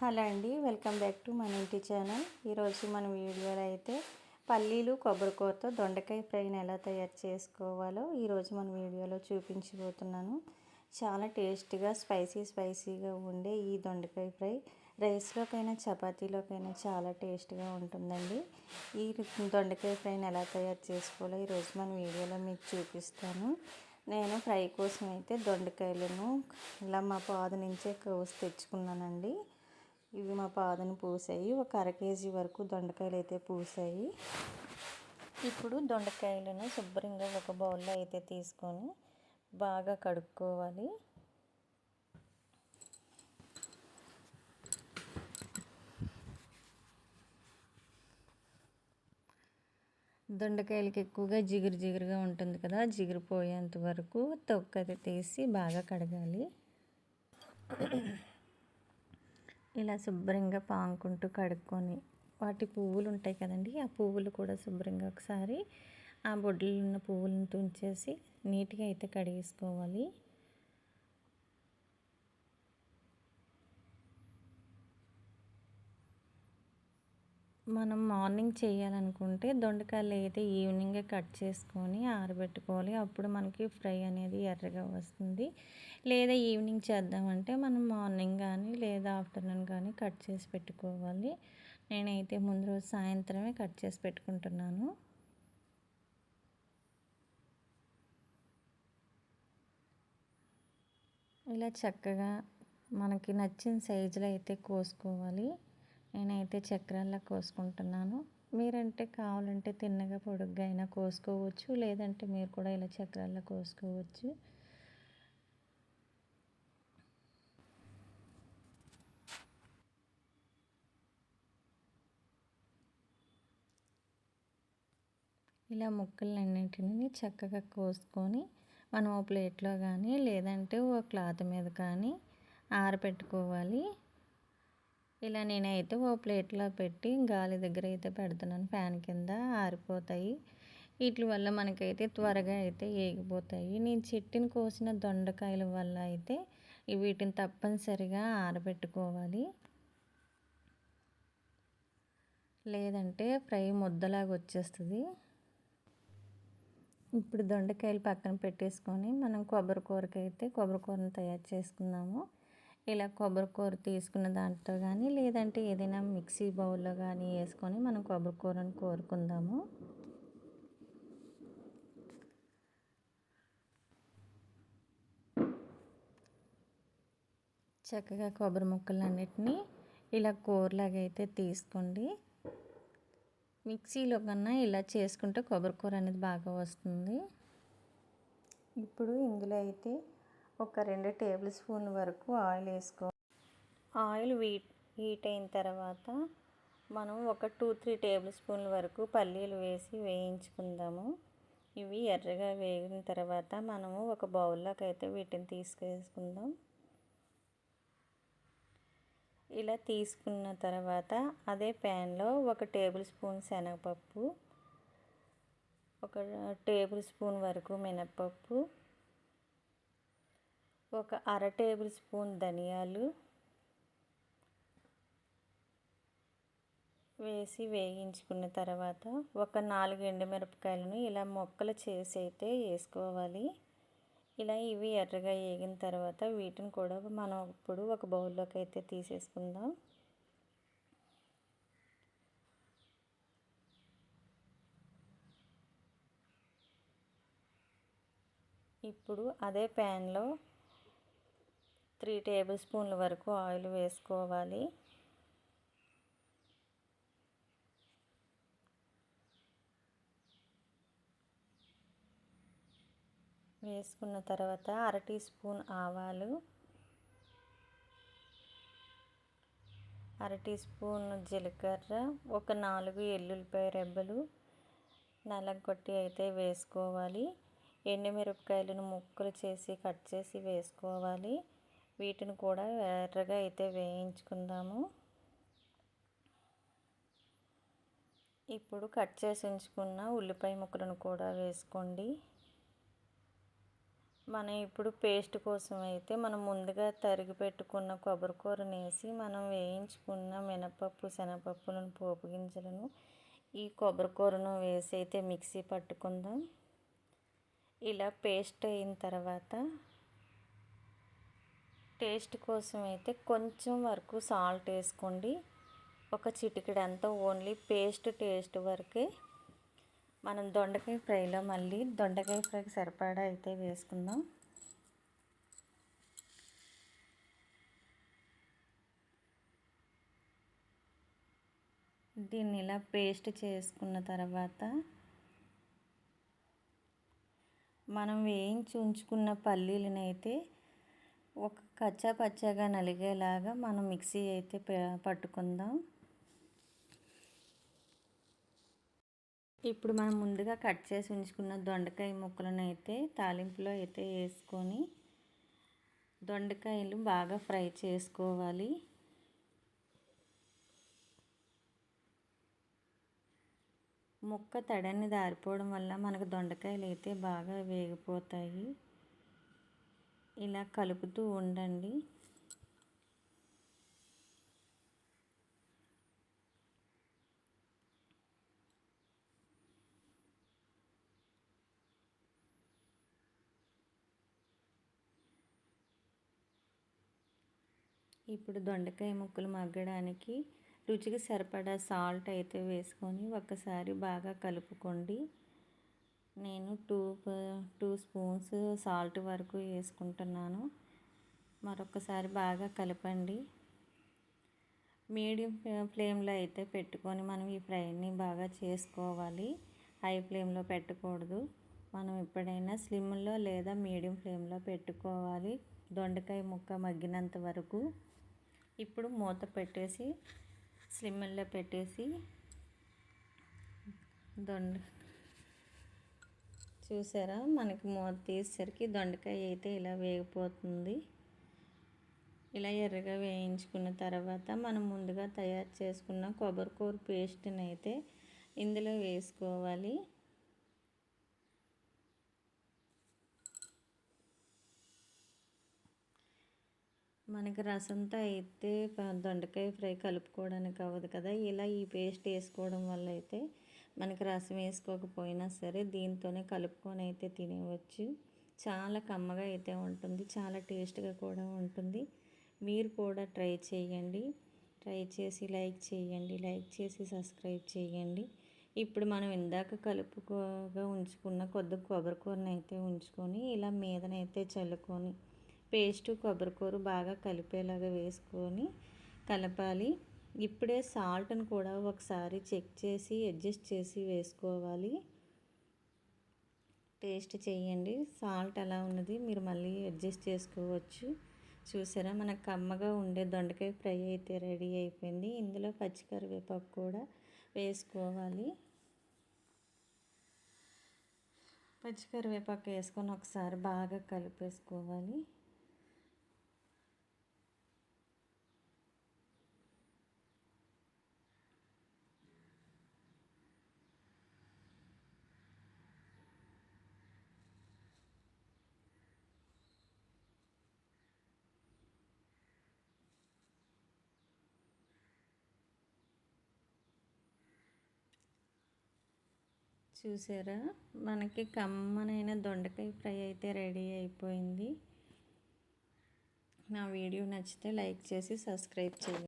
Hello అండి welcome back to మన ఇంటి ఛానల్. ఈరోజు మన వీడియోలో అయితే పల్లీలు కొబ్బరికూరతో దొండకాయ ఫ్రైని ఎలా తయారు చేసుకోవాలో ఈరోజు మన వీడియోలో చూపించబోతున్నాను. చాలా టేస్టీగా స్పైసీ స్పైసీగా ఉండే ఈ దొండకాయ ఫ్రై రైస్లోకైనా చపాతీలోకైనా చాలా టేస్ట్గా ఉంటుందండి. ఈ దొండకాయ ఫ్రైని ఎలా తయారు చేసుకోవాలో ఈరోజు మన వీడియోలో మీకు చూపిస్తాను. నేను ఫ్రై కోసం అయితే దొండకాయలను ఇలా మా పాదు నుంచే కోసి తెచ్చుకున్నానండి. ఇవి మా పాదను పూసాయి. ఒక అర కేజీ వరకు దొండకాయలు అయితే పూసాయి. ఇప్పుడు దొండకాయలను శుభ్రంగా ఒక బౌల్లో అయితే తీసుకొని బాగా కడుక్కోవాలి. దొండకాయలకి ఎక్కువగా జిగురు జిగురుగా ఉంటుంది కదా జిగురు పోయేంత వరకు తొక్కది తీసి బాగా కడగాలి. ఇలా శుభ్రంగా పాంకుంటూ కడుక్కొని వాటి పువ్వులు ఉంటాయి కదండి ఆ పువ్వులు కూడా శుభ్రంగా ఒకసారి ఆ బొడ్లు ఉన్న పువ్వులను తుంచేసి నీట్గా అయితే కడిగేసుకోవాలి. మనం మార్నింగ్ చేయాలనుకుంటే దొండకాయలు అయితే ఈవినింగే కట్ చేసుకొని ఆరబెట్టుకోవాలి. అప్పుడు మనకి ఫ్రై అనేది ఎర్రగా వస్తుంది. లేదా ఈవినింగ్ చేద్దామంటే మనం మార్నింగ్ కానీ లేదా ఆఫ్టర్నూన్ కానీ కట్ చేసి పెట్టుకోవాలి. నేనైతే ముందు రోజు సాయంత్రమే కట్ చేసి పెట్టుకుంటున్నాను. ఇలా చక్కగా మనకి నచ్చిన సైజులో అయితే కోసుకోవాలి. నేనైతే చక్రాల్లో కోసుకుంటున్నాను. మీరంటే కావాలంటే తిన్నగా పొడుగ్గా అయినా కోసుకోవచ్చు. లేదంటే మీరు కూడా ఇలా చక్రాల్లో కోసుకోవచ్చు. ఇలా ముక్కలన్నింటినీ చక్కగా కోసుకొని మనం ఓ ప్లేట్లో కానీ లేదంటే ఓ క్లాత్ మీద కానీ ఆరబెట్టుకోవాలి ఇలా నేనైతే ఓ ప్లేట్లో పెట్టి గాలి దగ్గర అయితే పెడుతున్నాను. ఫ్యాన్ కింద ఆరిపోతాయి. వీటి వల్ల మనకైతే త్వరగా అయితే ఏగిపోతాయి. నేను చెట్టుని కోసిన దొండకాయల వల్ల అయితే వీటిని తప్పనిసరిగా ఆరబెట్టుకోవాలి. లేదంటే ఫ్రై ముద్దలాగా వచ్చేస్తుంది. ఇప్పుడు దొండకాయలు పక్కన పెట్టేసుకొని మనం కొబ్బరి కూరకైతే కొబ్బరి కూరను తయారు చేసుకుందాము. ఇలా కొబ్బరికూర తీసుకున్న దాంట్లో కానీ లేదంటే ఏదైనా మిక్సీ బౌల్లో కానీ వేసుకొని మనం కొబ్బరికూరను కోరుకుందాము. చక్కగా కొబ్బరి ముక్కలన్నిటినీ ఇలా కూరలాగా అయితే తీసుకోండి. మిక్సీలో కన్నా ఇలా చేసుకుంటే కొబ్బరి కూర అనేది బాగా వస్తుంది. ఇప్పుడు ఇందులో అయితే ఒక రెండు టేబుల్ స్పూన్ వరకు ఆయిల్ వేసుకో. ఆయిల్ వీట్ హీట్ అయిన తర్వాత మనం ఒక టూ త్రీ టేబుల్ స్పూన్ల వరకు పల్లీలు వేసి వేయించుకుందాము. ఇవి ఎర్రగా వేగిన తర్వాత మనము ఒక బౌల్లోకి అయితే వీటిని తీసుకేసుకుందాం ఇలా తీసుకున్న తర్వాత అదే ప్యాన్లో ఒక టేబుల్ స్పూన్ శనగపప్పు ఒక టేబుల్ స్పూన్ వరకు మినప్పప్పు ఒక అర టేబుల్ స్పూన్ ధనియాలు వేసి వేయించుకున్న తర్వాత ఒక నాలుగు ఎండుమిరపకాయలను ఇలా మొక్కలు చేసి అయితే వేసుకోవాలి. ఇలా ఇవి ఎర్రగా వేగిన తర్వాత వీటిని కూడా మనం ఇప్పుడు ఒక బౌల్లోకి అయితే తీసేసుకుందాం. ఇప్పుడు అదే ప్యాన్లో త్రీ టేబుల్ స్పూన్ల వరకు ఆయిల్ వేసుకోవాలి. వేసుకున్న తర్వాత అర టీ స్పూన్ ఆవాలు అర టీ స్పూన్ జీలకర్ర ఒక నాలుగు ఎల్లుల్లిపాయ రెబ్బలు నలగొట్టి అయితే వేసుకోవాలి. ఎండుమిరపకాయలను ముక్కలు చేసి కట్ చేసి వేసుకోవాలి. వీటిని కూడా ఎర్రగా అయితే వేయించుకుందాము. ఇప్పుడు కట్ చేసి ఉంచుకున్న ఉల్లిపాయ ముక్కలను కూడా వేసుకోండి. మనం ఇప్పుడు పేస్ట్ కోసం అయితే మనం ముందుగా తరిగి పెట్టుకున్న కొబ్బరికూరని వేసి మనం వేయించుకున్న మినపప్పు శనగపప్పులను పోపు గింజలను ఈ కొబ్బరికూరను వేసి అయితే మిక్సీ పట్టుకుందాం. ఇలా పేస్ట్ అయిన తర్వాత టేస్ట్ కోసం అయితే కొంచెం వరకు సాల్ట్ వేసుకోండి. ఒక చిటికెడంతా ఓన్లీ పేస్ట్ టేస్ట్ వరకే. మనం దొండకాయ ఫ్రైలో మళ్ళీ దొండకాయ ఫ్రైకి సరిపడా అయితే వేసుకుందాం. దీన్ని ఇలా పేస్ట్ చేసుకున్న తర్వాత మనం వేయించి ఉంచుకున్న పల్లీలనైతే అయితే ఒక కచ్చా పచ్చగా నలిగేలాగా మనం మిక్సీ అయితే పట్టుకుందాం. ఇప్పుడు మనం ముందుగా కట్ చేసి ఉంచుకున్న దొండకాయ ముక్కలను అయితే తాలింపులో అయితే వేసుకొని దొండకాయలు బాగా ఫ్రై చేసుకోవాలి. ముక్క తడని దారిపోవడం వల్ల మనకు దొండకాయలు అయితే బాగా వేగిపోతాయి. ఇలా కలుపుతూ ఉండండి. ఇప్పుడు దొండకాయ ముక్కలు మగ్గడానికి రుచికి సరిపడా సాల్ట్ అయితే వేసుకొని ఒకసారి బాగా కలుపుకోండి. నేను టూ టూ స్పూన్స్ సాల్ట్ వరకు వేసుకుంటున్నాను. మరొకసారి బాగా కలపండి. మీడియం ఫ్లేమ్లో అయితే పెట్టుకొని మనం ఈ ఫ్రైని బాగా చేసుకోవాలి. హై ఫ్లేమ్లో పెట్టకూడదు. మనం ఎప్పుడైనా స్లిమ్లో లేదా మీడియం ఫ్లేమ్లో పెట్టుకోవాలి. దొండకాయ ముక్క మగ్గినంత వరకు. ఇప్పుడు మూత పెట్టేసి స్లిమ్లో పెట్టేసి దొండ చూసారా? మనకి మూత తీసేసరికి దొండకాయ అయితే ఇలా వేగిపోతుంది. ఇలా ఎర్రగా వేయించుకున్న తర్వాత మనం ముందుగా తయారు చేసుకున్న కొబ్బరికూర పేస్ట్ని అయితే ఇందులో వేసుకోవాలి. మనకి రసంతో అయితే దొండకాయ ఫ్రై కలుపుకోవడానికి అవ్వదు కదా? ఇలా ఈ పేస్ట్ వేసుకోవడం వల్ల అయితే మనకి రసం వేసుకోకపోయినా సరే దీంతోనే కలుపుకొని అయితే తినేవచ్చు. చాలా కమ్మగా అయితే ఉంటుంది. చాలా టేస్ట్గా కూడా ఉంటుంది. మీరు కూడా ట్రై చేయండి. ట్రై చేసి లైక్ చేయండి. లైక్ చేసి సబ్స్క్రైబ్ చేయండి. ఇప్పుడు మనం ఇందాక కలుపుకోగా ఉంచుకున్న కొద్ది కొబ్బరికూరని అయితే ఉంచుకొని ఇలా మీదనైతే చల్లుకొని పేస్ట్ కొబ్బరికూర బాగా కలిపేలాగా వేసుకొని కలపాలి. ఇప్పుడే సాల్ట్ని కూడా ఒకసారి చెక్ చేసి అడ్జస్ట్ చేసి వేసుకోవాలి. టేస్ట్ చేయండి. సాల్ట్ ఎలా ఉన్నది మీరు మళ్ళీ అడ్జస్ట్ చేసుకోవచ్చు. చూసారా మనకు కమ్మగా ఉండే దొండకాయ ఫ్రై అయితే రెడీ అయిపోయింది. ఇందులో పచ్చికరివేపాకు కూడా వేసుకోవాలి. పచ్చికరివేపాకు వేసుకొని ఒకసారి బాగా కలిపేసుకోవాలి. చూసారా? మనకి కమ్మనైన దొండకాయ ఫ్రై అయితే రెడీ అయిపోయింది. నా వీడియో నచ్చితే లైక్ చేసి సబ్స్క్రైబ్ చేయండి.